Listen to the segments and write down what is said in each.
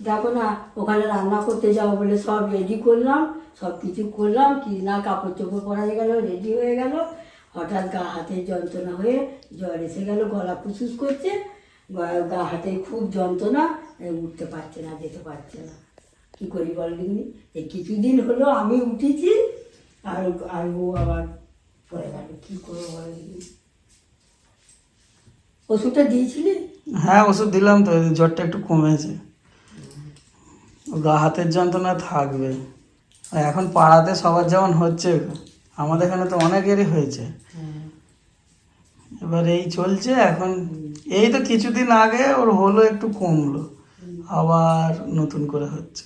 দেখো না, ওখানে রান্না করতে যাব বলে সব রেডি করলাম, সব কিছু করলাম, কি না কাপড় চোপড় পরা হয়ে গেল রেডি হয়ে গেল। হঠাৎ গা হাতে যন্ত্রণা হয়ে জ্বর এসে গেল, গলা ফুসুস করছে। গা- হাতে খুব যন্ত্রণা উঠতে পারছে না, যেতে পারছে না। কি করি বল দিদি এই কিছুদিন হলো আমি উঠেছি, আর আর ও আবার পড়ে গেল। কী করব বল ওষুধটা দিয়েছিলি? হ্যাঁ ওষুধ দিলাম তো, জ্বরটা একটু কমেছে। গা হাতের যন্ত্রণা থাকবে। আর এখন পাড়াতে সবার যেমন হচ্ছে আমাদের এখানে তো অনেকেরই হয়েছে। এবার এই চলছে এখন এই তো কিছুদিন আগে ওর হলো একটু কমলো। আবার নতুন করে হচ্ছে।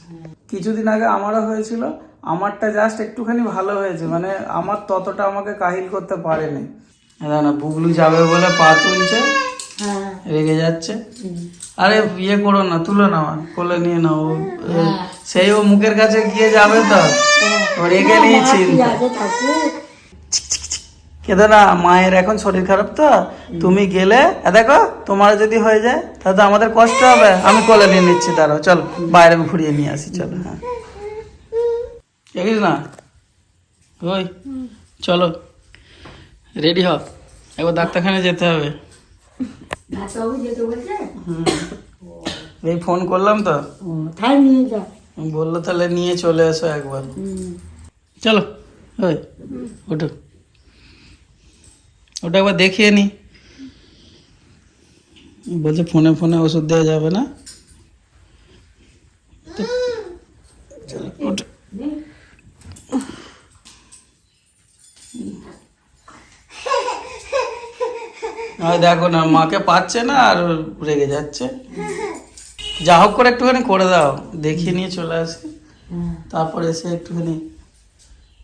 কিছুদিন আগে আমারও হয়েছিল আমারটা জাস্ট একটুখানি ভালো হয়েছে মানে আমার ততটা আমাকে কাহিল করতে পারেনি। না না বুগলু যাবে বলে পা তুলছে। রেগে যাচ্ছে। আরে ইয়ে করো না তুলো না কোলে নিয়ে নাও। সেই ও মুখের কাছে গিয়ে যাবে তো? রেগে নিয়ে কি চিন্তা না মায়ের এখন শরীর খারাপ তো? তুমি গেলে দেখো তোমার যদি হয়ে যায় তাহলে তো আমাদের কষ্ট হবে। আমি কোলে নিয়ে নিচ্ছি দাঁড়াও চল বাইরে ঘুরিয়ে নিয়ে আসি চলো হ্যাঁ। দেখিস না? ওই চলো রেডি হ। একবার ডাক্তারখানে যেতে হবে। এই ফোন করলাম তো। বলল তাহলে নিয়ে চলে এসো একবার। চলো ওই ওঠো। ওটা একবার দেখিয়ে নি। বলছে ফোনে ফোনে ওষুধ দেওয়া যাবে না। চলো ওঠো। দেখো না, মাকে পাচ্ছে না আর রেগে যাচ্ছে। যা হোক করে একটুখানি করে দাও, দেখিয়ে নিয়ে চলে আসে। তারপরে এসে একটুখানি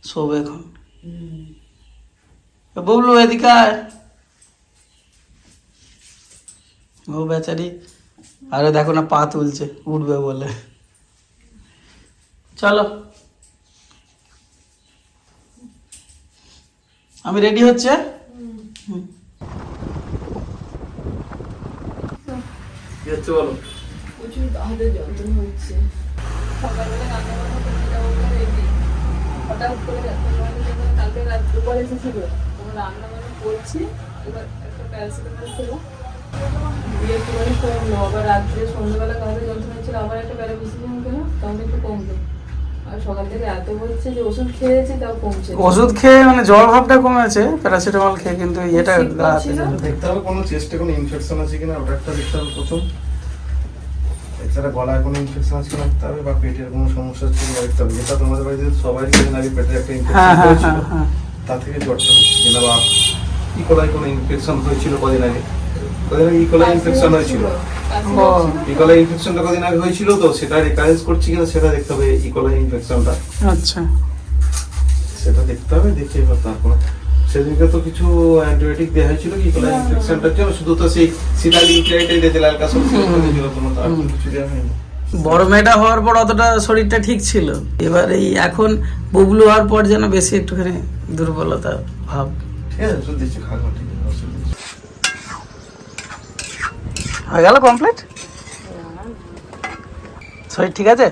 শোবে এখন। ববলু এদিকে আয়। ও বেচারি, আরে দেখো না, পা তুলছে, উঠবে বলে। চলো। আমি রেডি হচ্ছে? হুম। প্রচুর যন্ত্রণা হচ্ছে। রান্না রেডি হঠাৎ করে তখন রান্না করছি, এবার প্যারাসিটামল কমলো আবার রাত্রে সন্ধ্যাবেলা কাঁধে যন্ত্রণা হচ্ছিল, আবার একটা প্যারাবিসিয়াম গেলো তখন একটু কমলো ওষুধ খেয়েছি তাও কমছে না। ওষুধ খেয়ে মানে জ্বর ভাবটা কমেছে প্যারাসিটামল খেয়ে কিন্তু এটা। দেখতে হবে কোনো চেস্টে কোনো ইনফেকশন আছে কিনা ওটা একটা দেখতে হবে প্রথম। এছাড়া গলায় কোনো ইনফেকশন আছে কিনা দেখতে হবে বা পেটের কোনো সমস্যা আছে কিনা দেখতে হবে। যেটা তোমাদের বাড়িতে সবাই কিছুদিন আগে পেটে একটা ইনফেকশন হ্যাঁ হয়েছিল হ্যাঁ হ্যাঁ। তা থেকে জ্বরটা হচ্ছে কিনা বা ইকোলাই কোনো ইনফেকশন হয়েছিল কদিন আগে? কদিন আগে ইকোলাই ইনফেকশন হয়েছিল। ও। ইকোলাই ইনফেকশনটা কদিন আগে হয়েছিল তো সেটা রিকারেন্স করছে কিনা সেটা দেখতে হবে ইকোলাই ইনফেকশনটা আচ্ছা। সেটা দেখতে হবে দেখে এবার তারপর। সেদিনকে তো কিছু অ্যান্টিবায়োটিক দেওয়া হয়েছিল কি কোনো ইনফেকশনটার জন্য শুধু তো সেই দিয়েছে লাল কাসল দিয়েছিল কোনো তার কিছু দেওয়া হয়নি। বড় মেয়েটা হওয়ার পর অতটা শরীরটা ঠিক ছিল। এবার এই এখন বুবলু হওয়ার পর যেন বেশি একটুখানি দুর্বলতা ভাব। ঠিক আছে ওষুধ দিচ্ছি খাব ঠিক আছে ওষুধ দিচ্ছি। হয়ে গেল কমপ্লিট শরীর ঠিক আছে?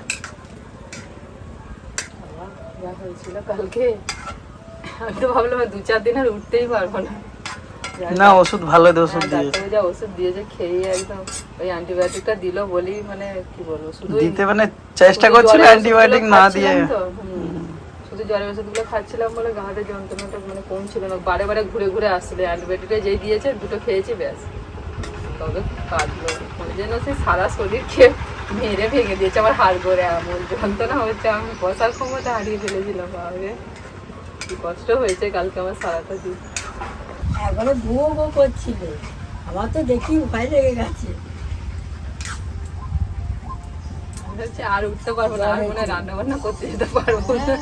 হয়েছিল কালকে আমি তো ভাবলাম দু চার দিন আর উঠতেই পারব না না ওষুধ ভালো দিয়ে ওষুধ হ্যাঁ, দিয়ে যা ওষুধ দিয়েছে খেয়ে একদম ওই অ্যান্টিবায়োটিকটা দিল মানে কি বলব শুধু দিতে মানে চেষ্টা করছিল অ্যান্টিবায়োটিক না দিয়ে। শুধু জ্বরের ওষুধগুলো খাচ্ছিলাম বলে যন্ত্রণাটা মানে কমছিল না বারে বারে ঘুরে ঘুরে আসছিল অ্যান্টিবায়োটিকটা যেই দিয়েছে দুটো খেয়েছি ব্যাস। তবে কাটলো মানে যেন সে সারা শরীর খেয়ে মেরে ভেঙে দিয়েছে আমার হাড় করে এমন যন্ত্রণা হচ্ছে আমি বসার ক্ষমতা হারিয়ে ফেলেছিলাম বাবারে কি কষ্ট হয়েছে কালকে আমার সারাটা দিন। একবারে ভুয়ো গো করছিল। আমার তো দেখি উপায় লেগে গেছে। আর উঠতে পারব না আর মনে রান্না বান্না করতে যেতে পারব না।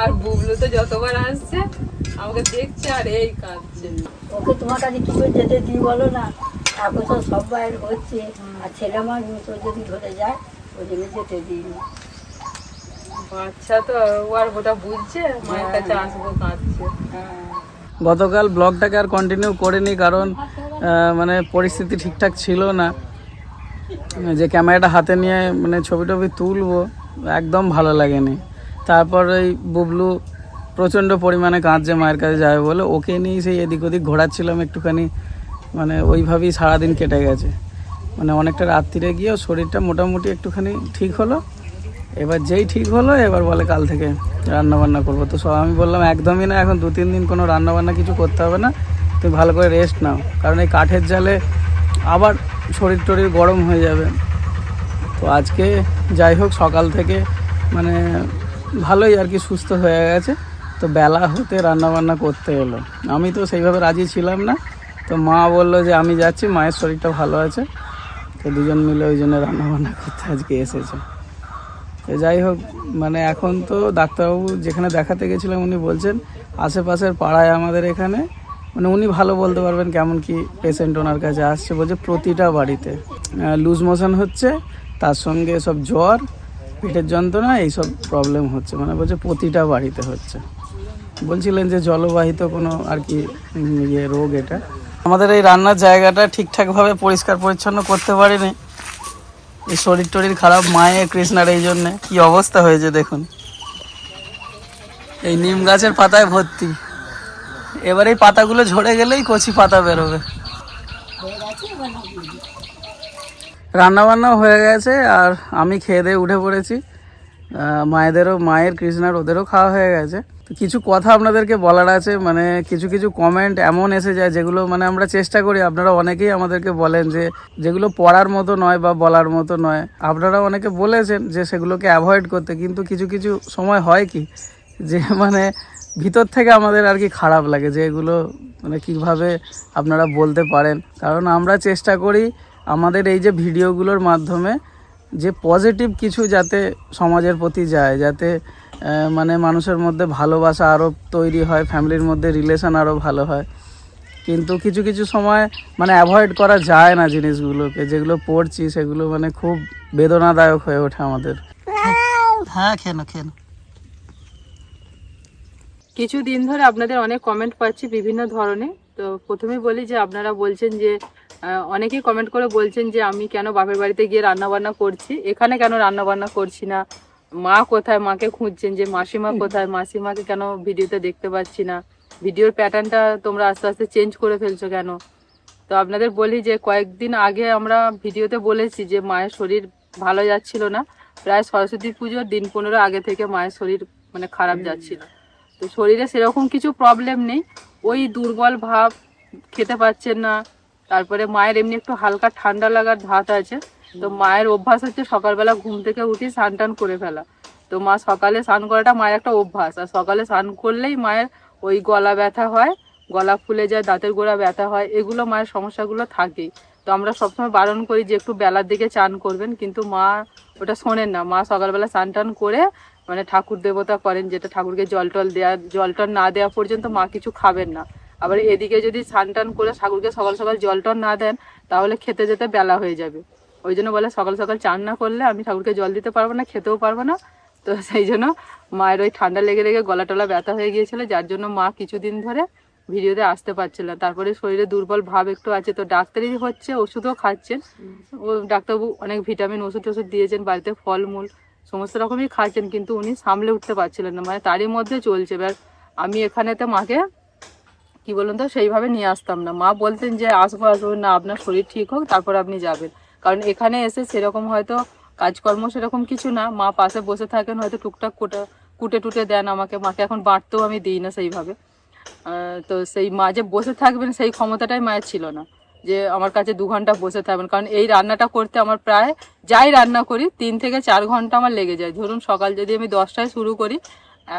আর বুবলু তো যতবার আসছে আমাকে দেখছে আর এই কাঁদছে। ওকে তোমার কাছে কি করে যেতে দিই বলো না? এখন তো সব বাইরে হচ্ছে। আর ছেলে আমার তো যদি ধরে যায় ওই জন্য যেতে দিই না। বাচ্চা তো ও আর ওটা বুঝছে মায়ের কাছে আসব কাঁদছে। হ্যাঁ। গতকাল ব্লগটাকে আর কন্টিনিউ করিনি কারণ মানে পরিস্থিতি ঠিকঠাক ছিল না। যে ক্যামেরাটা হাতে নিয়ে মানে ছবি টবি তুলবো একদম ভালো লাগেনি। তারপর ওই বুবলু প্রচণ্ড পরিমাণে কাঁদছে মায়ের কাছে যাবে বলে। ওকে নিয়েই সেই এদিক ওদিক ঘোরাচ্ছিলাম একটুখানি। মানে ওইভাবেই সারাদিন কেটে গেছে। মানে অনেকটা রাত্রিরে গিয়েও শরীরটা মোটামুটি একটুখানি ঠিক হলো। এবার যেই ঠিক হলো, এবার বলে কাল থেকে রান্না বান্না করব। তো সব আমি বললাম, একদমই না, এখন দু তিন দিন কোনো রান্নাবান্না কিছু করতে হবে না। তুমি ভালো করে রেস্ট নাও। কারণ এই কাঠের জালে আবার শরীর টরীর গরম হয়ে যাবে। তো আজকে যাই হোক, সকাল থেকে মানে ভালোই আর কি সুস্থ হয়ে গেছে। তো বেলা হতে রান্না বান্না করতে এলো। আমি তো সেইভাবে রাজি ছিলাম না। তো মা বলল যে আমি যাচ্ছি, মায়ের শরীরটা ভালো আছে। তো দুজন মিলে ওই জন্য রান্না বান্না করতে আজকে এসেছে। তো যাই হোক মানে এখন তো ডাক্তারবাবু যেখানে দেখাতে গেছিলাম উনি বলছেন আশেপাশের পাড়ায় আমাদের এখানে মানে উনি ভালো বলতে পারবেন কেমন কি পেশেন্ট ওনার কাছে আসছে, বলছে প্রতিটা বাড়িতে। লুজ মোশন হচ্ছে, তার সঙ্গে সব জ্বর, পেটের যন্ত্রণা, এইসব প্রবলেম হচ্ছে। মানে বলছে প্রতিটা বাড়িতে হচ্ছে। বলছিলেন যে জলবাহিত কোনো আর কি ইয়ে রোগ এটা। আমাদের এই রান্নার জায়গাটা ঠিকঠাকভাবে পরিষ্কার পরিচ্ছন্ন করতে পারিনি। এই শরীর টরীর খারাপ মায়ের কৃষ্ণার এই জন্যে। কি অবস্থা হয়েছে দেখুন। এই নিম গাছের পাতায় ভর্তি। এবার এই পাতাগুলো ঝরে গেলেই কচি পাতা বেরোবে। রান্না বান্নাও হয়ে গেছে আর আমি খেয়ে দিয়ে উঠে পড়েছি। মায়েদেরও, মায়ের, কৃষ্ণার, ওদেরও খাওয়া হয়ে গেছে। তো কিছু কথা আপনাদেরকে বলার আছে মানে কিছু কিছু কমেন্ট এমন এসে যায় যেগুলো মানে আমরা চেষ্টা করি, আপনারা অনেকেই আমাদেরকে বলেন যে, যেগুলো পড়ার মতো নয় বা বলার মতো নয়। আপনারা অনেকে বলেছেন যে, সেগুলোকে অ্যাভয়েড করতে, কিন্তু কিছু কিছু সময় হয় কি, যে মানে ভিতর থেকে আমাদের আর কি খারাপ লাগে যে এগুলো মানে কীভাবে আপনারা বলতে পারেন। কারণ আমরা চেষ্টা করি আমাদের এই যে ভিডিওগুলোর মাধ্যমে যে পজিটিভ কিছু যাতে সমাজের প্রতি যায়, যাতে মানে মানুষের মধ্যে ভালোবাসা আরও তৈরি হয় ফ্যামিলির মধ্যে রিলেশন আরও ভালো হয়। কিন্তু কিছু কিছু সময় মানে অ্যাভয়েড করা যায় না জিনিসগুলোকে যেগুলো পড়ছি সেগুলো মানে খুব বেদনাদায়ক হয়ে ওঠে আমাদের। হ্যাঁ খেন খেন কিছু দিন ধরে আপনাদের অনেক কমেন্ট পাচ্ছি বিভিন্ন ধরনের তো প্রথমে বলি যে আপনারা বলছেন যে অনেকেই কমেন্ট করে বলছেন যে আমি কেন বাপের বাড়িতে গিয়ে রান্না বান্না করছি? এখানে কেন রান্না বান্না করছি না? মা কোথায় মাকে খুঁজছেন যে মাসিমা কোথায় মাসিমাকে কেন ভিডিওতে দেখতে পাচ্ছি না? ভিডিওর প্যাটার্নটা তোমরা আস্তে আস্তে চেঞ্জ করে ফেলছো কেন? তো আপনাদের বলি যে কয়েকদিন আগে আমরা ভিডিওতে বলেছি যে মায়ের শরীর ভালো যাচ্ছিল না। প্রায় সরস্বতী পুজোর দিন পনেরো আগে থেকে মায়ের শরীর মানে খারাপ যাচ্ছিল। তো শরীরে সেরকম কিছু প্রবলেম নেই। ওই দুর্বল ভাব খেতে পাচ্ছেন না। তারপরে মায়ের এমনি একটু হালকা ঠান্ডা লাগার ধাত আছে। তো মায়ের অভ্যাস হচ্ছে সকালবেলা ঘুম থেকে উঠি স্নান টান করে ফেলা। তো মা সকালে স্নান করাটা মায়ের একটা অভ্যাস। আর সকালে স্নান করলেই মায়ের ওই গলা ব্যথা হয়, গলা ফুলে যায়, দাঁতের গোড়া ব্যথা হয়, এগুলো মায়ের সমস্যাগুলো থাকেই। তো আমরা সবসময় বারণ করি যে একটু বেলার দিকে চান করবেন, কিন্তু মা ওটা শোনেন না। মা সকালবেলা স্নান টান করে মানে ঠাকুর দেবতা করেন, যেটা ঠাকুরকে জল টল দেওয়া জল টল না দেওয়া পর্যন্ত মা কিছু খাবেন না। আবার এদিকে যদি স্নান টান করে ঠাকুরকে সকাল সকাল জল টল না দেন, তাহলে খেতে যেতে বেলা হয়ে যাবে। ওই জন্য বলে সকাল সকাল চান না করলে আমি ঠাকুরকে জল দিতে পারব না, খেতেও পারব না। তো সেই জন্য মায়ের ওই ঠান্ডা লেগে লেগে গলা টলা ব্যথা হয়ে গিয়েছিল, যার জন্য মা কিছুদিন ধরে ভিডিওতে আসতে পারছিল না। তারপরে শরীরে দুর্বল ভাব একটু আছে, তো ডাক্তারি হচ্ছে, ওষুধও খাচ্ছেন। ও ডাক্তারবাবু অনেক ভিটামিন, ওষুধ টষুধ দিয়েছেন, বাড়িতে ফলমূল সমস্ত রকমই খাচ্ছেন, কিন্তু উনি সামলে উঠতে পারছিলেন না। মানে তারই মধ্যে চলছে। এবার আমি এখানেতে মাকে কি বলুন তো, সেইভাবে নিয়ে আসতাম না। মা বলতেন যে, আসব আসব, না, আপনার শরীর ঠিক হোক, তারপর আপনি যাবেন। কারণ এখানে এসে সেরকম হয়তো কাজকর্ম সেরকম কিছু না। মা পাশে বসে থাকেন, হয়তো টুকটাক কুটে কুটে টুটে দেন আমাকে। মাকে এখন বাড়তেও আমি দিই না সেইভাবে। তো সেই মা যে বসে থাকবেন সেই ক্ষমতাটাই মায়ের ছিল না। যে আমার কাছে দু ঘণ্টা বসে থাকবেন। কারণ এই রান্নাটা করতে আমার প্রায় যাই রান্না করি, তিন থেকে চার ঘণ্টা আমার লেগে যায়। ধরুন সকাল যদি আমি দশটায় শুরু করি,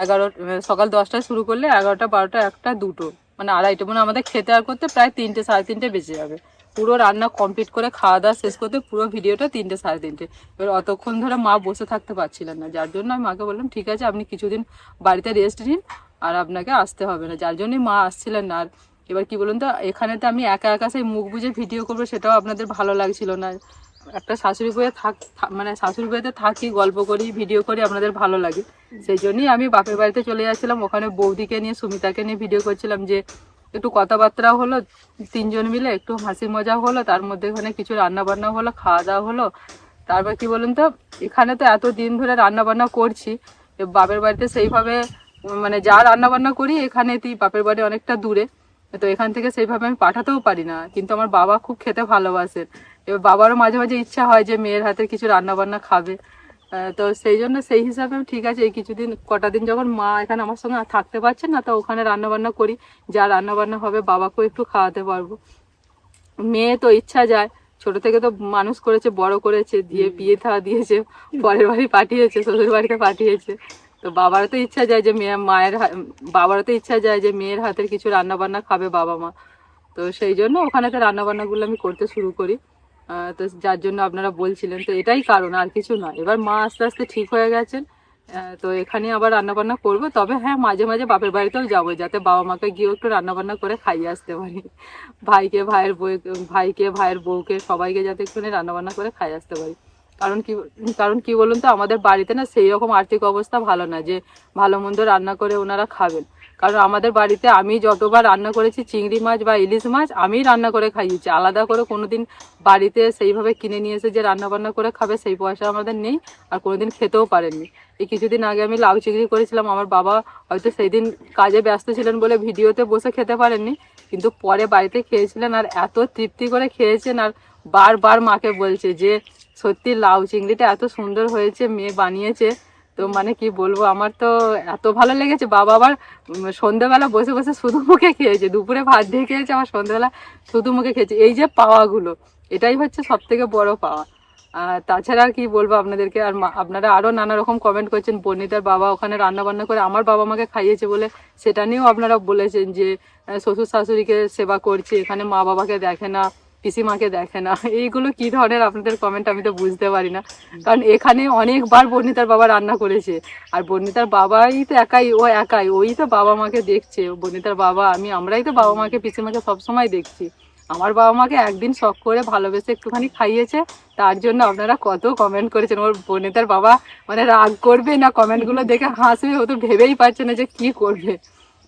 এগারো, সকাল দশটায় শুরু করলে এগারোটা, বারোটা, একটা, দুটো মানে আড়াইটা। মানে আমাদের খেতে আর করতে প্রায় তিনটে, সাড়ে তিনটে বেজে যাবে। পুরো রান্না কমপ্লিট করে খাওয়া দাওয়া শেষ করতে পুরো ভিডিওটা তিনটে সাড়ে তিনটে। এবার অতক্ষণ ধরে মা বসে থাকতে পারছিলেন না, যার জন্য আমি মাকে বললাম, ঠিক আছে, আপনি কিছুদিন বাড়িতে রেস্ট নিন আর আপনাকে আসতে হবে না। যার জন্যই মা আসছিলেন না। আর এবার কি বলুন তো, এখানে তো আমি একা একা সেই মুখ বুঝে ভিডিও করব, সেটাও আপনাদের ভালো লাগছিল না। একটা শাশুড়ি বইয়ে থাক মানে শাশুড়ি বইয়েতে থাকি, গল্প করি ভিডিও করি, আপনাদের ভালো লাগে। সেই জন্যই আমি বাপের বাড়িতে চলে যাচ্ছিলাম। ওখানে বৌদিকে নিয়ে, সুমিতাকে নিয়ে ভিডিও করছিলাম যে একটু কথাবার্তা হলো, তিনজন মিলে একটু হাসি মজা হলো, তার মধ্যে এখানে কিছু রান্না বান্না হলো, খাওয়া দাওয়া হলো। তারপর কি বলুন তো, এখানে তো এত দিন ধরে রান্না বান্না করছি বাপের বাড়িতে সেইভাবে মানে যা রান্না বান্না করি এখানে তুই বাপের বাড়ি অনেকটা দূরে। তো এখান থেকে সেইভাবে আমি পাঠাতেও পারি না। কিন্তু আমার বাবা খুব খেতে ভালোবাসেন। এবার বাবারও মাঝে মাঝে ইচ্ছা হয় যে মেয়ের হাতে কিছু রান্না বান্না খাবে। তো সেই জন্য সেই হিসাবে ঠিক আছে এই কিছুদিন কটা দিন যখন মা এখানে আমার সঙ্গে থাকতে পারছেন না তো ওখানে রান্নাবান্না করি যা রান্নাবান্না হবে বাবাকেও একটু খাওয়াতে পারব। মেয়ে তো ইচ্ছা যায় ছোট থেকে তো মানুষ করেছে বড় করেছে দিয়ে বিয়ে থা দিয়েছে পরের বাড়ি পাঠিয়েছে শ্বশুর বাড়িতে পাঠিয়েছে। তো বাবারও তো ইচ্ছা যায় যে মেয়ে মায়ের বাবারও তো ইচ্ছা যায় যে মেয়ের হাতের কিছু রান্নাবান্না খাবে বাবা মা। তো সেই জন্য ওখানে তো রান্নাবান্নাগুলো আমি করতে শুরু করি। তো যার জন্য আপনারা বলছিলেন, তো এটাই কারণ, আর কিছু নয়। এবার মা আস্তে আস্তে ঠিক হয়ে গেছেন তো এখানে আবার রান্নাবান্না করব। তবে হ্যাঁ মাঝে মাঝে বাপের বাড়িতেও যাব, যাতে বাবা মাকে গিয়েও একটু রান্নাবান্না করে খাইয়ে আসতে পারি। ভাইকে, ভাইয়ের বউ, ভাইকে, ভাইয়ের বউকে, সবাইকে যাতে একটুখানি রান্নাবান্না করে খাইয়ে আসতে পারি। কারণ কি কারণ কি বলুন তো, আমাদের বাড়িতে না সেই রকম আর্থিক অবস্থা ভালো না, যে ভালো মন্দ রান্না করে ওনারা খাবেন। কারণ আমাদের বাড়িতে আমি যতবার রান্না করেছি চিংড়ি মাছ বা ইলিশ মাছ, আমিই রান্না করে খাইয়েছি। আলাদা করে কোনোদিন বাড়িতে সেইভাবে কিনে নিয়ে এসে যে রান্না বান্না করে খাবে, সেই পয়সা আমাদের নেই আর কোনোদিন খেতেও পারেননি। এই কিছুদিন আগে আমি লাউ চিংড়ি করেছিলাম, আমার বাবা হয়তো সেই দিন কাজে ব্যস্ত ছিলেন বলে ভিডিওতে বসে খেতে পারেননি, কিন্তু পরে বাড়িতে খেয়েছিলেন আর এত তৃপ্তি করে খেয়েছেন আর বারবার মাকে বলছে যে, সত্যি লাউ চিংড়িটা এত সুন্দর হয়েছে, মেয়ে বানিয়েছে তো মানে কি বলব, আমার তো এত ভালো লেগেছে। বাবা আবার সন্ধ্যেবেলা বসে বসে শুধু মুখে খেয়েছে, দুপুরে ভাত দিয়ে খেয়েছে, আবার সন্ধ্যেবেলা শুধু মুখে খেয়েছে। এই যে পাওয়াগুলো, এটাই হচ্ছে সব থেকে বড় পাওয়া। আর তাছাড়া কি বলব আপনাদেরকে, আর আপনারা আরও নানা রকম কমেন্ট করছেন, বর্ণিতার বাবা ওখানে রান্না বান্না করে আমার বাবা মাকে খাইয়েছে বলে, সেটা নিয়েও আপনারা বলেছেন যে শ্বশুর শাশুড়িকে সেবা করছে, এখানে মা বাবাকে দেখে না। পিসিমাকে দেখে না। এইগুলো কি ধরনের আপনাদের কমেন্ট আমি তো বুঝতে পারি না। কারণ এখানে অনেকবার বর্ণিতার বাবা রান্না করেছে। আর বর্ণিতার বাবাই তো একাই, ও একাই। ওই তো বাবা মাকে দেখছে। বর্ণিতার বাবা, আমি, আমরাই তো বাবা মাকে, পিসিমাকে সবসময় দেখছি। আমার বাবা মাকে একদিন শখ করে ভালোবেসে একটুখানি খাইয়েছে। তার জন্য আপনারা কত কমেন্ট করেছেন। ওর বর্ণিতার বাবা মানে রাগ করবে না কমেন্টগুলো দেখে হাসবে। ও তো ভেবেই পারছে না যে কি করবে।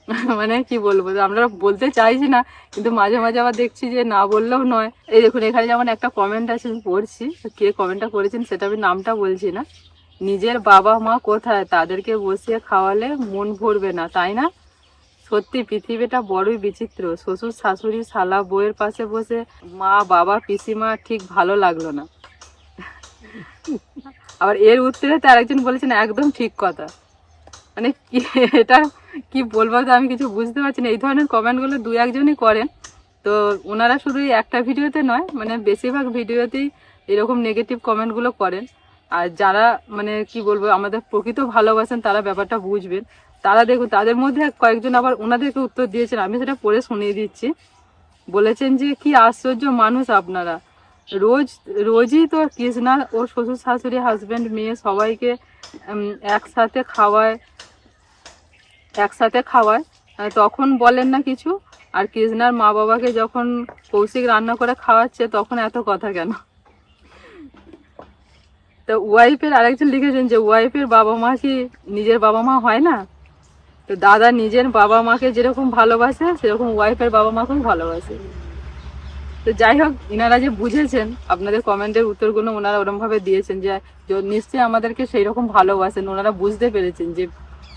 মানে কি বলব, আমরা বলতে চাইছি না, কিন্তু মাঝে মাঝে আবার দেখছি যে না বললেও নয়। এই দেখুন, এখানে যেমন একটা কমেন্ট আছে, আমি পড়ছি কে কমেন্টটা করেছেন সেটা আমি নামটা বলছি না। নিজের বাবা মা কোথায়? তাদেরকে বসিয়ে খাওয়ালে মন ভরবে না, তাই না? সত্যি, পৃথিবীটা বড়ই বিচিত্র। শ্বশুর, শাশুড়ি, শালা বউয়ের পাশে বসে মা, বাবা, পিসিমা ঠিক ভালো লাগল না। আবার এর উত্তরে তো আরেকজন বলেছেন, একদম ঠিক কথা। মানে এটা কি বলব তো আমি কিছু বুঝতে পারছি না। এই ধরনের কমেন্টগুলো দু একজনই করেন। তো ওনারা শুধু একটা ভিডিওতে নয় মানে বেশিরভাগ ভিডিওতেই এরকম নেগেটিভ কমেন্টগুলো করেন। আর যারা মানে কি বলব, আমাদের প্রকৃত ভালোবাসেন, তারা ব্যাপারটা বুঝবেন। তারা দেখুন, তাদের মধ্যে কয়েকজন আবার ওনাদেরকে উত্তর দিয়েছেন, আমি সেটা পড়ে শুনিয়ে দিচ্ছি। বলেছেন যে, কি আশ্চর্য মানুষ আপনারা। রোজ, রোজই তো কৃষ্ণা ও শ্বশুর শাশুড়ি হাজব্যান্ড মেয়ে সবাইকে একসাথে খাওয়ায় একসাথে খাওয়ায়। তখন বলেন না কিছু। আর কৃষ্ণার মা বাবাকে যখন কৌশিক রান্না করে খাওয়াচ্ছে, তখন এত কথা কেন? তো ওয়াইফের আরেকজন লিখেছেন যে, ওয়াইফের বাবা মা কি নিজের বাবা মা হয় না? তো দাদা নিজের বাবা মাকে যেরকম ভালোবাসে, সেরকম ওয়াইফের বাবা মাকেও ভালোবাসে। তো যাই হোক, ইনারা যে বুঝেছেন, আপনাদের কমেন্টের উত্তরগুলো ওনারা ওরম ভাবে দিয়েছেন যে, নিশ্চয়ই আমাদেরকে সেই রকম ভালোবাসেন। ওনারা বুঝতে পেরেছেন যে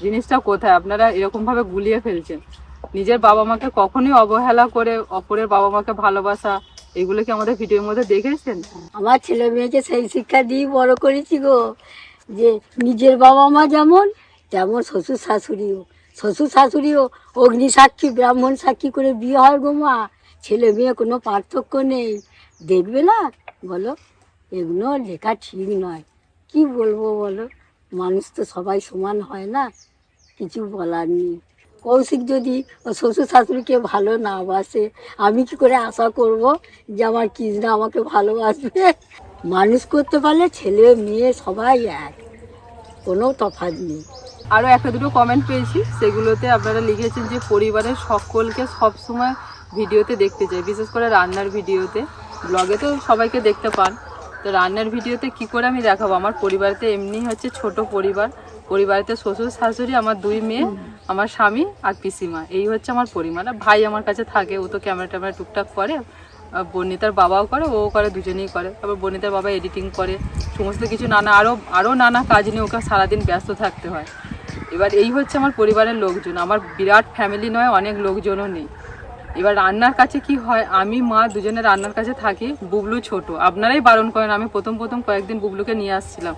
জিনিসটা কোথায়? আপনারা এরকম ভাবে গুলিয়ে ফেলছেন। নিজের বাবা মাকে কখনোই অবহেলা করে অপরের বাবা মাকে ভালোবাসা, এগুলো কি আমাদের ভিডিওর মধ্যে দেখেছেন? আমার ছেলে মেয়েকে সেই শিক্ষা দিয়ে বড় করেছি গো, যে নিজের বাবা মা যেমন, তেমন শ্বশুর শাশুড়িও। শ্বশুর শাশুড়িও অগ্নি সাক্ষী, ব্রাহ্মণ সাক্ষী করে বিয়ে হয় গো মা। ছেলে মেয়ে কোনো পার্থক্য নেই। দেখবে না? বলো, এগুলো লেখা ঠিক নয়। কি বলব বলো? মানুষ তো সবাই সমান হয় না, কিছু বলার নেই। কৌশিক যদি শ্বশুর শাশুড়িকে ভালো না বাসে, আমি কি করে আশা করব যে আমার কৃষ্ণা আমাকে ভালোবাসবে? মানুষ করতে পারলে ছেলে মেয়ে সবাই এক, কোনো তফাৎ নেই। আরও একটা দুটো কমেন্ট পেয়েছি, সেগুলোতে আপনারা লিখেছেন যে পরিবারের সকলকে সবসময় ভিডিওতে দেখতে চাই, বিশেষ করে রান্নার ভিডিওতে। ব্লগে তো সবাইকে দেখতে পান। তো রান্নার ভিডিওতে কি করে আমি দেখাবো? আমার পরিবারতে এমনি হচ্ছে ছোট পরিবার। পরিবারেতে শ্বশুর, শাশুড়ি, আমার দুই মেয়ে, আমার স্বামী আর পিসিমা। এই হচ্ছে আমার আর ভাই আমার কাছে থাকে, ও তো ক্যামেরা ট্যামেরা টুকটাক করে বর্ণিতার বাবাও করে, ও করে, দুজনেই করে। তারপর বর্ণিতার বাবা এডিটিং করে, সমস্ত কিছু নানা আরও আরও নানা কাজ নিয়ে ওকে সারাদিন ব্যস্ত থাকতে হয়। এবার এই হচ্ছে আমার পরিবারের লোকজন। আমার বিরাট ফ্যামিলি নয়, অনেক লোকজনও নেই। এবার রান্নার কাছে কি হয়? আমি, মা দুজনে রান্নার কাছে থাকি, বুবলু ছোট। আপনারাই বারণ করেন, আমি প্রথম প্রথম কয়েকদিন বুবলুকে নিয়ে আসছিলাম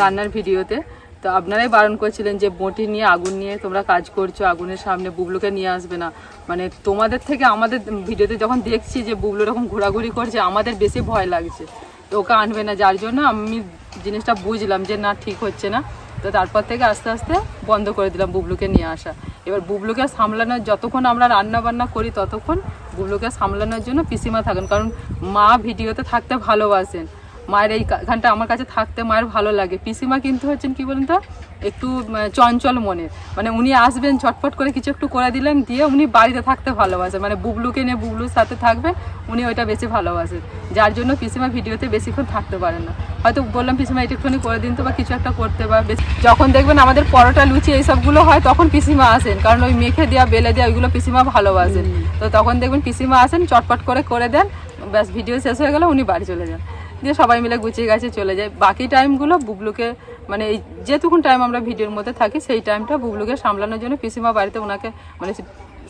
রান্নার ভিডিওতে। তো আপনারাই বারণ করেছিলেন যে, বটি নিয়ে, আগুন নিয়ে তোমরা কাজ করছ, আগুনের সামনে বুবলুকে নিয়ে আসবে না। মানে তোমাদের থেকে আমাদের ভিডিওতে যখন দেখছি যে, বুবলু এরকম ঘোরাঘুরি করছে, আমাদের বেশি ভয় লাগছে। তো ওকে আনবে না, যার জন্য আমি জিনিসটা বুঝলাম যে, না, ঠিক হচ্ছে না। তো তারপর থেকে আস্তে আস্তে বন্ধ করে দিলাম বুবলুকে নিয়ে আসা। এবার বুবলুকে সামলানোর যতক্ষণ আমরা রান্না বান্না করি ততক্ষণ বুবলুকে সামলানোর জন্য পিসিমা থাকেন। কারণ মা ভিডিওতে থাকতে ভালোবাসেন। মায়ের এই এখানটা আমার কাছে থাকতে মায়ের ভালো লাগে। পিসিমা কিন্তু হচ্ছেন কি বলুন তো? একটু চঞ্চল মনের। মানে উনি আসবেন ঝটপট করে কিছু একটু করে দিলেন দিয়ে উনি বাড়িতে থাকতে ভালোবাসেন। মানে বুবলুকে নিয়ে বুবলুর সাথে থাকবেন উনি ওইটা বেশি ভালোবাসেন। যার জন্য পিসিমা ভিডিওতে বেশিক্ষণ থাকতে পারেন না। হয়তো বললাম পিসিমা এটা একটুখানি করে দিন তো বা কিছু একটা করতে বা বেশ- যখন দেখবেন আমাদের পরোটা লুচি এইসবগুলো হয় তখন পিসিমা আসেন। কারণ ওই মেখে দেওয়া বেলে দেওয়া ওইগুলো পিসিমা ভালোবাসেন। তো তখন দেখবেন পিসিমা আসেন চটপট করে করে দেন। ব্যাস ভিডিও শেষ হয়ে গেলে উনি বাড়ি চলে যান। দিয়ে সবাই মিলে গুছিয়ে গাছে চলে যায়। বাকি টাইমগুলো বুবলুকে মানে এই যেটুকুন টাইম আমরা ভিডিওর মধ্যে থাকি, সেই টাইমটা বুবলুকে সামলানোর জন্য পিসিমা বাড়িতে ওনাকে মানে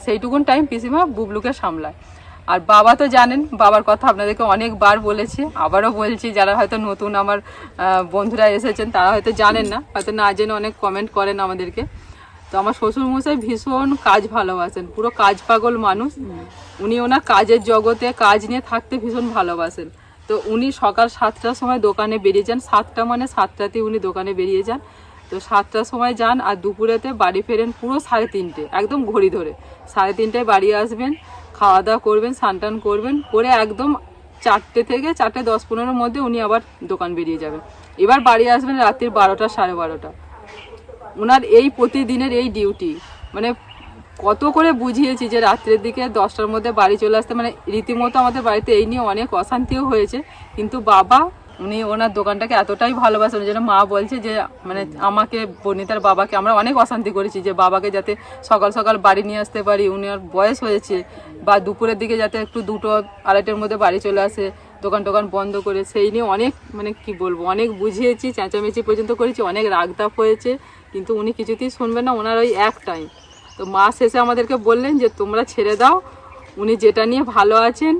সেইটুকুন টাইম পিসিমা বুবলুকে সামলায়। আর বাবা তো জানেন, বাবার কথা আপনাদেরকে অনেকবার বলেছি, আবারও বলছি, যারা হয়তো নতুন আমার বন্ধুরা এসেছেন, তারা হয়তো জানেন না, হয়তো না জেনে অনেক কমেন্ট করেন আমাদেরকে। তো আমার শ্বশুর মশাই ভীষণ কাজ ভালোবাসেন, পুরো কাজ পাগল মানুষ। উনি ওনার কাজের জগতে কাজ নিয়ে থাকতে ভীষণ ভালোবাসেন। তো উনি সকাল সাতটার সময় দোকানে বেরিয়ে যান। সাতটা মানে সাতটাতে উনি দোকানে বেরিয়ে যান। তো সাতটার সময় যান আর দুপুরেতে বাড়ি ফেরেন পুরো সাড়ে তিনটে, একদম ঘড়ি ধরে। সাড়ে তিনটায় বাড়ি আসবেন, খাওয়া দাওয়া করবেন, স্নান করবেন, করে একদম চারটে থেকে চারটে দশ পনেরোর মধ্যে উনি আবার দোকান বেরিয়ে যাবেন। এবার বাড়ি আসবেন রাত্রির বারোটা সাড়ে বারোটা। ওনার এই প্রতিদিনের এই ডিউটি মানে কত করে বুঝিয়েছি যে রাত্রের দিকে দশটার মধ্যে বাড়ি চলে আসতে। মানে রীতিমতো আমাদের বাড়িতে এই নিয়ে অনেক অশান্তিও হয়েছে। কিন্তু বাবা, উনি ওনার দোকানটাকে এতটাই ভালোবাসেন যেন মা বলছে যে মানে আমাকে, বনিতার বাবাকে আমরা অনেক অশান্তি করেছি যে বাবাকে যাতে সকাল সকাল বাড়ি নিয়ে আসতে পারি। উনি আর বয়স হয়েছে। বা দুপুরের দিকে যাতে একটু দুটো আড়াইটের মধ্যে বাড়ি চলে আসে, দোকান টোকান বন্ধ করে, সেই নিয়ে অনেক মানে কি বলব, অনেক বুঝিয়েছি, চেঁচামেচি পর্যন্ত করেছি, অনেক রাগতাপ হয়েছে। কিন্তু উনি কিছুতেই শুনবেন না, ওনার ওই এক টাইম তো মা শেষে আমাদেরকে বললেন যে তোমরা ছেড়ে দাও উনি যেটা নিয়ে ভালো আছেন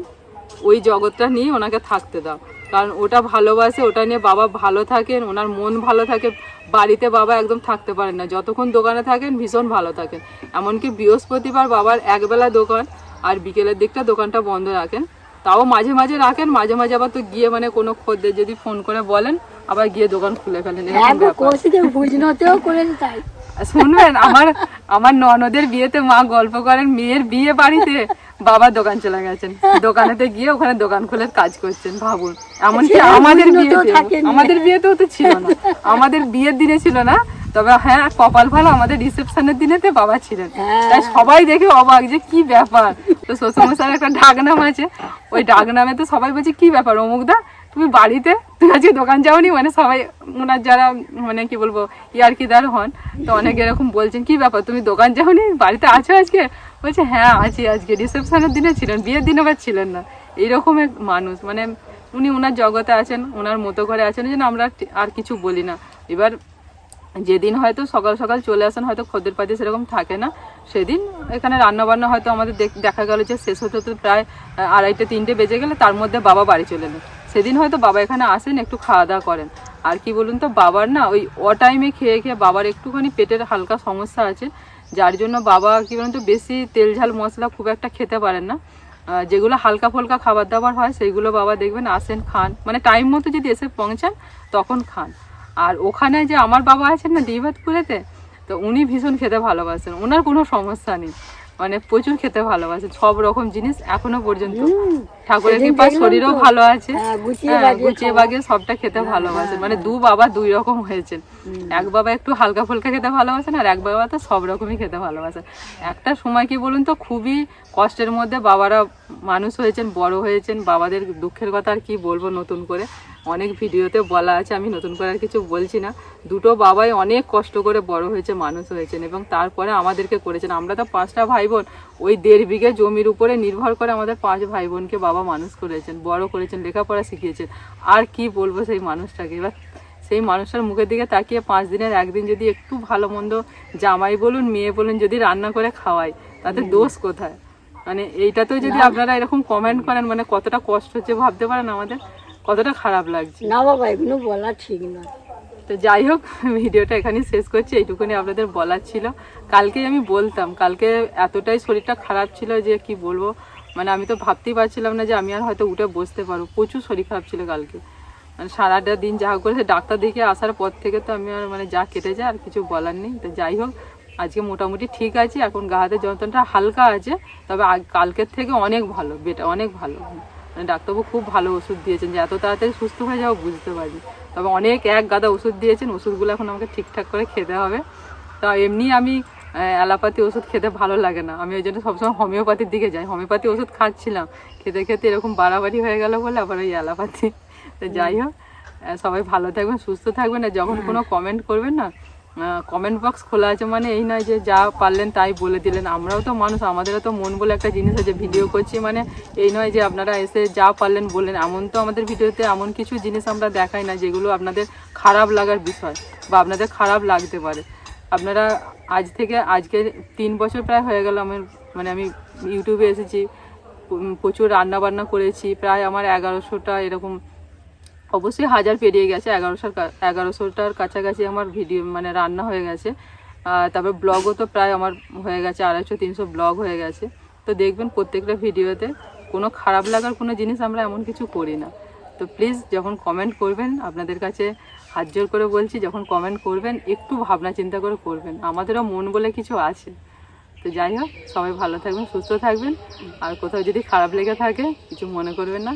ওই জগৎটা নিয়ে ওনাকে থাকতে দাও। কারণ ওটা ভালোবাসে ওটা নিয়ে বাবা ভালো থাকেন ওনার মন ভালো থাকে বাড়িতে বাবা একদম থাকতে পারেন না। যতক্ষণ দোকানে থাকেন ভীষণ ভালো থাকেন। এমনকি বৃহস্পতিবার বাবার একবেলা দোকান আর বিকেলের দিকটা দোকানটা বন্ধ রাখেন। তাও মাঝে মাঝে রাখেন মাঝে মাঝে আবার তো গিয়ে মানে কোনো খদ্দের যদি ফোন করে বলেন আবার গিয়ে দোকান খুলে ফেলেন। এরকম একবার ব্যাপার। শুনবেন আমার আমার ননদের বিয়েতে মা গল্প করেন মেয়ের বিয়ে বাড়িতে বাবা দোকান চলে গেছেন। দোকানেতে গিয়ে ওখানে দোকান খুলে কাজ করছেন ভাবুন। এমনকি আমাদের বিয়েতে আমাদের বিয়েতেও তো ছিল না। আমাদের বিয়ের দিনে ছিল না তবে হ্যাঁ কপাল ভালো আমাদের রিসেপশনের দিনেতে বাবা ছিলেন। হ্যাঁ। তাই সবাই দেখে অবাক যে কি ব্যাপার। তো শ্বশুর শ্বশুরমশাইয়ের একটা ডাকনাম আছে ওই ডাকনামে তো সবাই বলছে কি ব্যাপার অমুকদা? তুমি বাড়িতে? তুমি আজকে দোকান যাওনি? মানে সবাই, ওনার যারা মানে কি বলব, ইয়ারকিদার হন, তো অনেকে এরকম বলছেন, কি ব্যাপার, তুমি দোকান যাওনি? বাড়িতে আছো আজকে? বলছে হ্যাঁ আছি আজকে। রিসেপশনের দিনে ছিলেন, বিয়ের দিনে আবার ছিলেন না। এইরকম এক মানুষ। মানে উনি ওনার জগতে আছেন ওনার মতো করে আছেন, যেন আমরা আর কিছু বলি না। এবার যেদিন হয়তো সকাল সকাল চলে আসেন, হয়তো খদ্দের পাতি সেরকম থাকে না। সেদিন এখানে রান্না বান্না হয়তো আমাদের দেখ- গেল যে শেষ হতে হতে প্রায় আড়াইটে, তিনটে বেজে গেলে তার মধ্যে বাবা বাড়ি চলে এলেন। সেদিন হয়তো বাবা এখানে আসেন, একটু খাওয়া দাওয়া করেন। আর কি বলুন তো, বাবার না ওই অ টাইমে খেয়ে খেয়ে বাবার একটুখানি পেটের হালকা সমস্যা আছে। যার জন্য বাবা কি বলুন তো, বেশি তেল ঝাল মশলা খুব একটা খেতে পারেন না। যেগুলো হালকা ফুলকা খাবার দাবার হয় সেইগুলো বাবা দেখবেন আসেন, খান। মানে টাইম মতো যদি এসে পৌঁছান, তখন খান। আর ওখানে যে আমার বাবা আছেন না, ডিভাতপুরেতে, তো উনি ভীষণ খেতে ভালোবাসেন। ওনার কোনো সমস্যা নেই। মানে প্রচুর খেতে ভালোবাসে সব রকম জিনিস এখনও পর্যন্ত। ঠাকুরের কৃপা শরীরও ভালো আছে। হ্যাঁ, গুছিয়ে হ্যাঁ, বাগিয়ে সবটা খেতে ভালোবাসে। মানে দু বাবা দুই রকম হয়েছেন এক বাবা একটু হালকা ফুলকা খেতে ভালোবাসেন আর এক বাবা তো সব রকমই খেতে ভালোবাসেন একটা সময় কি বলুন তো খুবই কষ্টের মধ্যে বাবারা মানুষ হয়েছেন বড় হয়েছেন বাবাদের দুঃখের কথা আর কি বলব নতুন করে। অনেক ভিডিওতে বলা আছে আমি নতুন করে আর কিছু বলছি না। দুটো বাবাই অনেক কষ্ট করে বড় হয়েছে মানুষ হয়েছেন এবং তারপরে আমাদেরকে করেছেন। আমরা তো পাঁচটা ভাই বোন ওই দেড় বিঘে জমির উপরে নির্ভর করে আমাদের পাঁচ ভাই বোনকে বাবা মানুষ করেছেন বড় করেছেন লেখাপড়া শিখিয়েছেন। আর কি বলব সেই মানুষটাকে? এবার সেই মানুষটার মুখের দিকে তাকিয়ে পাঁচ দিনের একদিন যদি একটু ভালো মন্দ জামাই বলুন মেয়ে বলুন যদি রান্না করে খাওয়াই তাতে দোষ কোথায়? মানে এইটাতেও যদি আপনারা এরকম কমেন্ট করেন মানে কতটা কষ্ট হচ্ছে ভাবতে পারেন আমাদের? কতটা খারাপ লাগছে? না বাবা এগুলো বলা ঠিক না। তো যাই হোক ভিডিওটা এখানেই শেষ করছি এইটুকুনি আপনাদের বলার ছিল। কালকেই আমি বলতাম কালকে এতটাই শরীরটা খারাপ ছিল যে কি বলব মানে আমি তো ভাবতেই পারছিলাম না যে আমি আর হয়তো উঠে বসতে পারব। প্রচুর শরীর খারাপ ছিল কালকে। মানে সারাটা দিন যা হোক করেছে ডাক্তার দিকে আসার পর থেকে তো আমি আর মানে যা কেটে যায় আর কিছু বলার নেই। তো যাই হোক আজকে মোটামুটি ঠিক আছে এখন গা হাতের যন্ত্রণাটা হালকা আছে তবে কালকের থেকে অনেক ভালো বেটা অনেক ভালো। ডাক্তারবাবু খুব ভালো ওষুধ দিয়েছেন যে এত তাড়াতাড়ি সুস্থ হয়ে যাব বুঝতে পারি তবে অনেক এক গাদা ওষুধ দিয়েছেন, ওষুধগুলো এখন আমাকে ঠিকঠাক করে খেতে হবে। তা এমনি আমি অ্যালোপ্যাথি ওষুধ খেতে ভালো লাগে না। আমি ওই জন্য সবসময় হোমিওপ্যাথির দিকে যাই। হোমিওপ্যাথি ওষুধ খাচ্ছিলাম। খেতে খেতে এরকম বাড়াবাড়ি হয়ে গেল বলে আবার ওই অ্যালোপ্যাথি। তো যাই হোক সবাই ভালো থাকবেন, সুস্থ থাকবেন। আর যখন কোনো কমেন্ট করবেন না কমেন্ট বক্স খোলা আছে মানে এই নয় যে যা পারলেন তাই বলে দিলেন। আমরাও তো মানুষ, আমাদেরও তো মন বলে একটা জিনিস আছে ভিডিও করছি মানে এই নয় যে আপনারা এসে যা পারলেন বললেন। এমন তো আমাদের ভিডিওতে এমন কিছু জিনিস আমরা দেখাই না যেগুলো আপনাদের খারাপ লাগার বিষয় বা আপনাদের খারাপ লাগতে পারে। আপনারা আজ থেকে আজকে তিন বছর প্রায় হয়ে গেল আমার মানে আমি ইউটিউবে এসেছি প্রচুর রান্না বান্না করেছি, প্রায় আমার এগারোশোটা এরকম অবশ্যই হাজার পেরিয়ে গেছে, এগারোশোর এগারোশোটার কাছাকাছি আমার ভিডিও মানে রান্না হয়ে গেছে। তারপর ব্লগও তো প্রায় আমার হয়ে গেছে, আড়াইশো, তিনশো ব্লগ হয়ে গেছে। তো দেখবেন প্রত্যেকটা ভিডিওতে কোনো খারাপ লাগার কোনো জিনিস আমরা এমন কিছু করি না। তো প্লিজ যখন কমেন্ট করবেন, আপনাদের কাছে হাত জোর করে বলছি, যখন কমেন্ট করবেন, একটু ভাবনা চিন্তা করে করবেন। আমাদেরও মন বলে কিছু আছে। তো যাই হোক, সবাই ভালো থাকবেন, সুস্থ থাকবেন। আর কোথাও যদি খারাপ লেগে থাকে, কিছু মনে করবেন না।